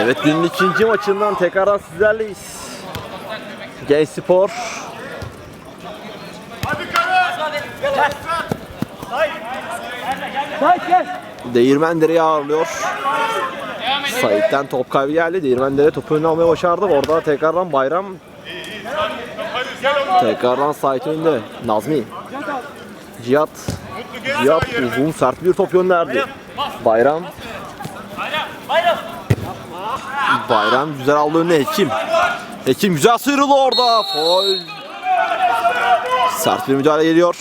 Evet günün ikinci maçından tekrardan sizlerleyiz. Genç Spor. Değirmendere'yi ağırlıyor. Sait'ten top kaybı geldi. Değirmendere topu önüne almaya başardı. Orada tekrardan Bayram. Tekrardan Sait önünde. Nazmi. Cihat. Cihat uzun sert bir top gönderdi. Bayram. Bayram güzel aldı önüne Hekim. Hekim güzel sıyrıldı orada. Foul. Sert bir müdahale geliyor.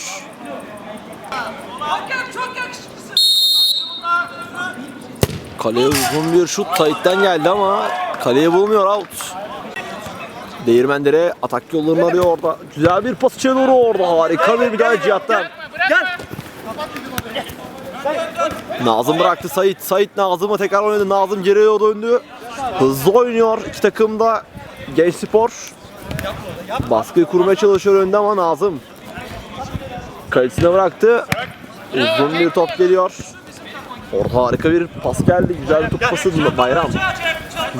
Kaleye uzun bir şut Tayyip'ten geldi ama kaleye bulmuyor out. Değirmendere atak yollarını arıyor orada. Güzel bir pas içeri doğru orada. Harika bir müdahale Cihat'tan. Nazım bıraktı Sait. Sait Nazım'ı tekrar oynadı. Nazım geriye döndü. Hızlı oynuyor. İki takım da Genç Spor. Baskıyı kurmaya çalışıyor önde ama Nazım. Kalesine bıraktı. Uzun bir top geliyor. Orada harika bir pas geldi. Güzel bir top pası Bayram.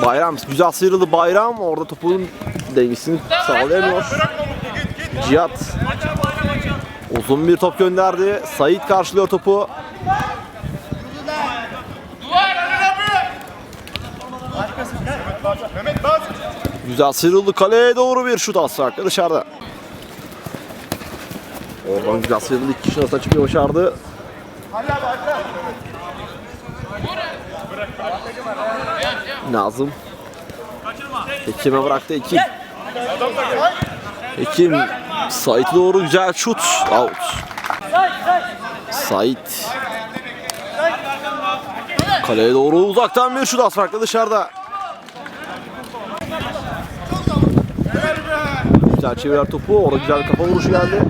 Bayram güzel sıyrıldı Bayram. Orada topun dengesini sağlayamıyor. Cihat. Uzun bir top gönderdi. Sait karşılıyor topu. Güzel sıyrıldı kaleye doğru bir şut asla arka dışarıda. Oradan güzel sıyrıldı iki kişi arasına çıkmayı başardı. Nazım. Ekim'e bıraktı Ekim. Ekim Sait'e doğru güzel şut. Out. Sait. Kaleye doğru uzaktan bir şut az farklı dışarıda. Güzel çevirer topu. Orada güzel bir kafa vuruşu geldi.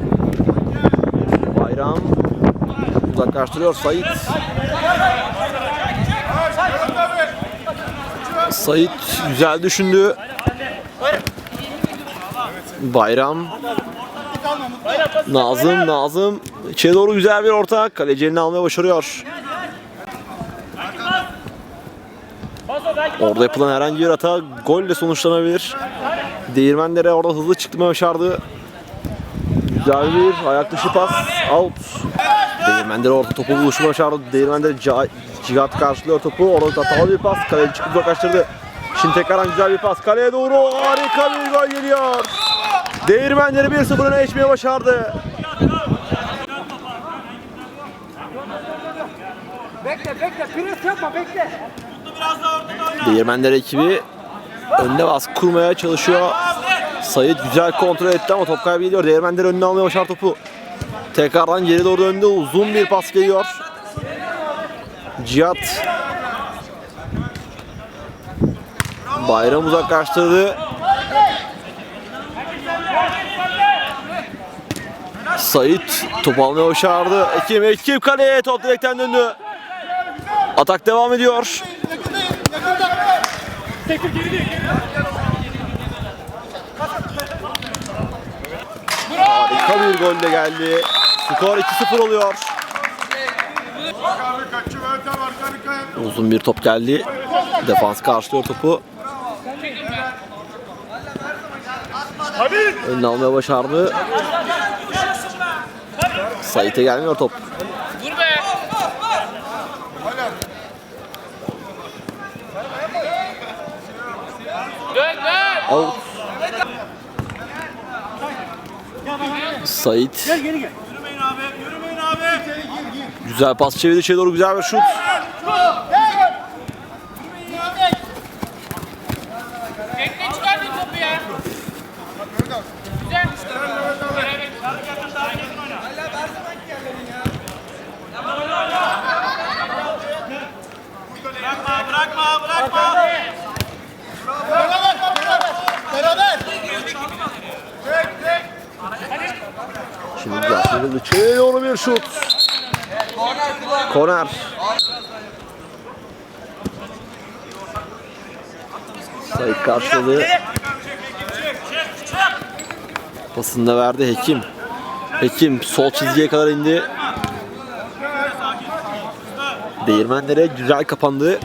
Bayram uzaklaştırıyor Sait. Sait güzel düşündü. Bayram Nazım Nazım içeri doğru güzel bir orta kaleci elini almaya başarıyor. Orada yapılan herhangi bir hata golle sonuçlanabilir. Değirmenlere orada hızlı çıkmaya başardı. Güzel bir ayak dışı pas. Out. Değirmenlere orada topu buluşmaya başardı. Değirmenlere Cihat karşılıyor topu. Orada hatalı bir pas. Kaleci çıkıp uzaklaştırdı. Şimdi tekrardan güzel bir pas. Kaleye doğru harika bir gol geliyor. Değirmenleri 1-0 öne geçmeye başardı. Bekle bekle pres yapma bekle. Değirmenler ekibi önüne baskı kurmaya çalışıyor. Sayit güzel kontrol etti ama top kaybı geliyor. Değirmenler önüne almaya başar topu. Tekrardan geri doğru döndü. Uzun bir pas geliyor. Cihat. Bayram uzaklaştırdı. Sait top almaya başardı. Ekim Ekim kaleye top direkten döndü. Atak devam ediyor. Harika bir gol de geldi. Skor 2-0 oluyor. Uzun bir top geldi. Defans karşılıyor topu. Önüne almaya başardı. Sait'e gelmiyor top. Out. Sait. Geri gel. Güzel pas çevirdi içeri doğru güzel bir şut. Tekne çıkardın topu ya. Güzel. Bırakma, bırakma, bırakma. İçeri doğru bir şut. Korner. Sait karşıladı. Pasını da verdi Hekim. Hekim sol çizgiye kadar indi. Değirmenlere güzel kapandı.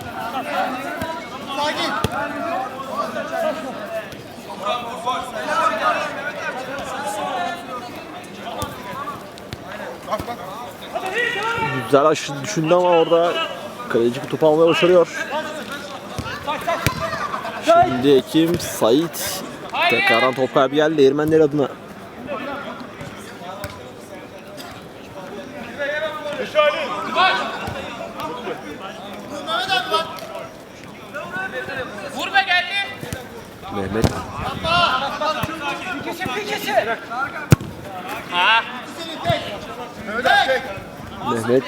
Güzel aşı düşündü ama orada kaleci topu almaya başarıyor. Şimdi Ekim, Sait tekrardan top kaybı geldi Değirmenler adına. Mehmet Bir kişi bir kişi. Ha. Mehmet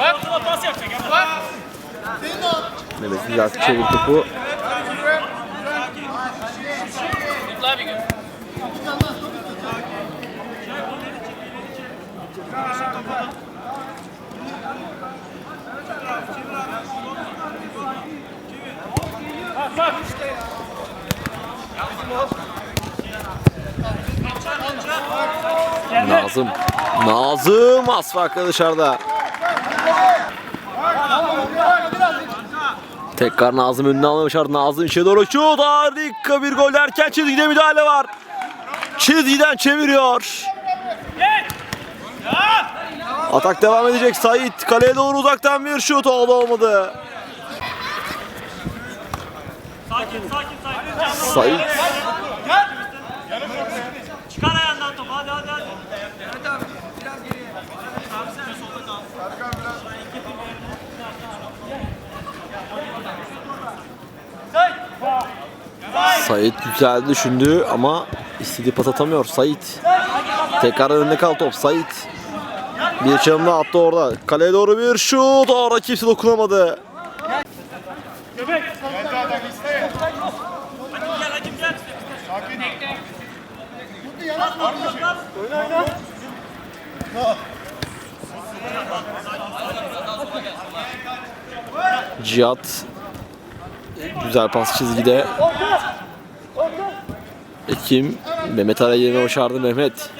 Bak. Pas yapacak. Bak. Mehmet güzel çevir topu. Mutlu abi gör. Nazım. Nazım Asfak'la dışarıda. Tekrar Nazım önüne almaya başardı. Nazım içeri doğru şut. Harika bir gol derken çizgide müdahale var. Çizgiden çeviriyor. Atak devam edecek. Sait kaleye doğru uzaktan bir şut oldu olmadı. Sait Çıkar ayağından topu hadi hadi Sait güzel düşündü ama istediği pas atamıyor. Sait. Tekrar önünde kal top. Sait. Bir çalım daha attı orada. Kaleye doğru bir şut. Orada kimse dokunamadı. Cihat. Güzel pas çizgide. Ekim. Mehmet araya yerine başardı Mehmet.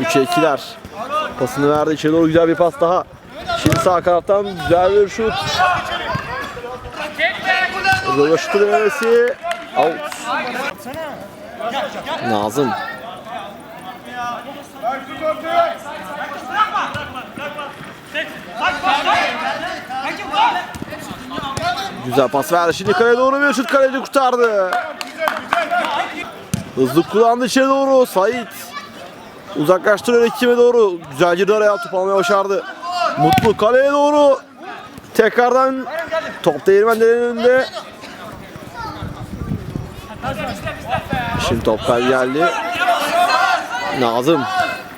3'e 2'ler. Pasını verdi. İçeri doğru güzel bir pas daha. Şimdi sağ kanattan güzel bir şut. Röva şutu denemesi. Out. Nazım. Bak tut ortaya. Güzel pas verdi. Şimdi kaleye doğru bir şut kaleci kurtardı. Hızlı kullandı içeri doğru. Sait. Uzaklaştırıyor ekime doğru. Güzel girdi araya top almaya başardı. Mutlu kaleye doğru. Tekrardan top değirmenlerin önünde. Şimdi top geldi. Nazım.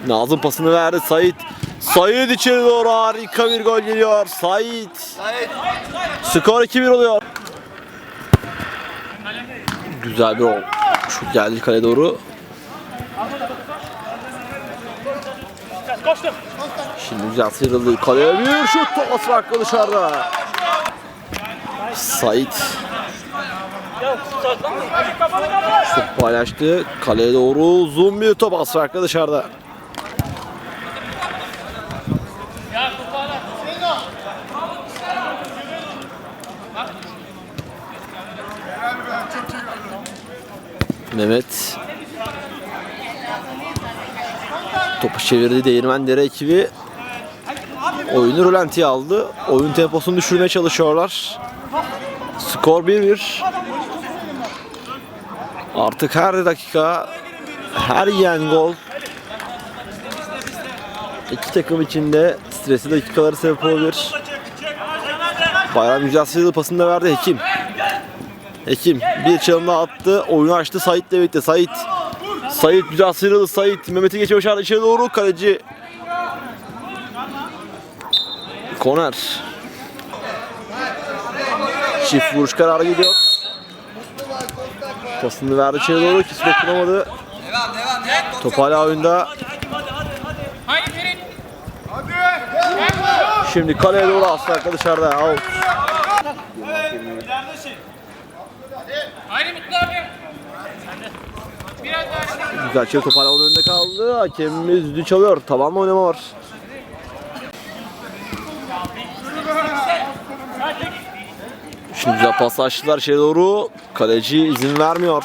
Nazım pasını verdi. Sait. Sait içeri doğru harika bir gol geliyor. Sait. Skor 2-1 oluyor. Güzel bir gol. Şut geldi kale doğru. Şimdi güzel sıyrıldı. Kaleye bir şut. Thomas farklı dışarıda. Kapat. top paylaştı. Kaleye doğru uzun bir top. Farklı dışarıda. Mehmet topu çevirdi Değirmendere ekibi oyunu rölantiye aldı. Oyun temposunu düşürmeye çalışıyorlar. Skor 1-1. Artık her dakika her yiyen gol iki takım içinde stresli dakikaları sebep olabilir. Bayram güzel sıyrıldı pasını da verdi Hekim. Hekim bir çalım daha attı. Oyunu açtı Sait'le birlikte. Sait. Sait güzel sıyrıldı. Sait Mehmet'i geçe başardı. İçeri doğru kaleci. Koner. Çift vuruş kararı gidiyor. Pasını verdi içeri doğru. Kimse dokunamadı. Top hala oyunda. Şimdi kaleye doğru asla dışarıda. Out. Haydi Mutlu abi. Biraz daha. Güzel çevir top hala onun önünde kaldı. Hakemimiz düdüğü çalıyor. Tabanla oynama var. Şimdi güzel pas açtılar içeri doğru. Kaleci izin vermiyor.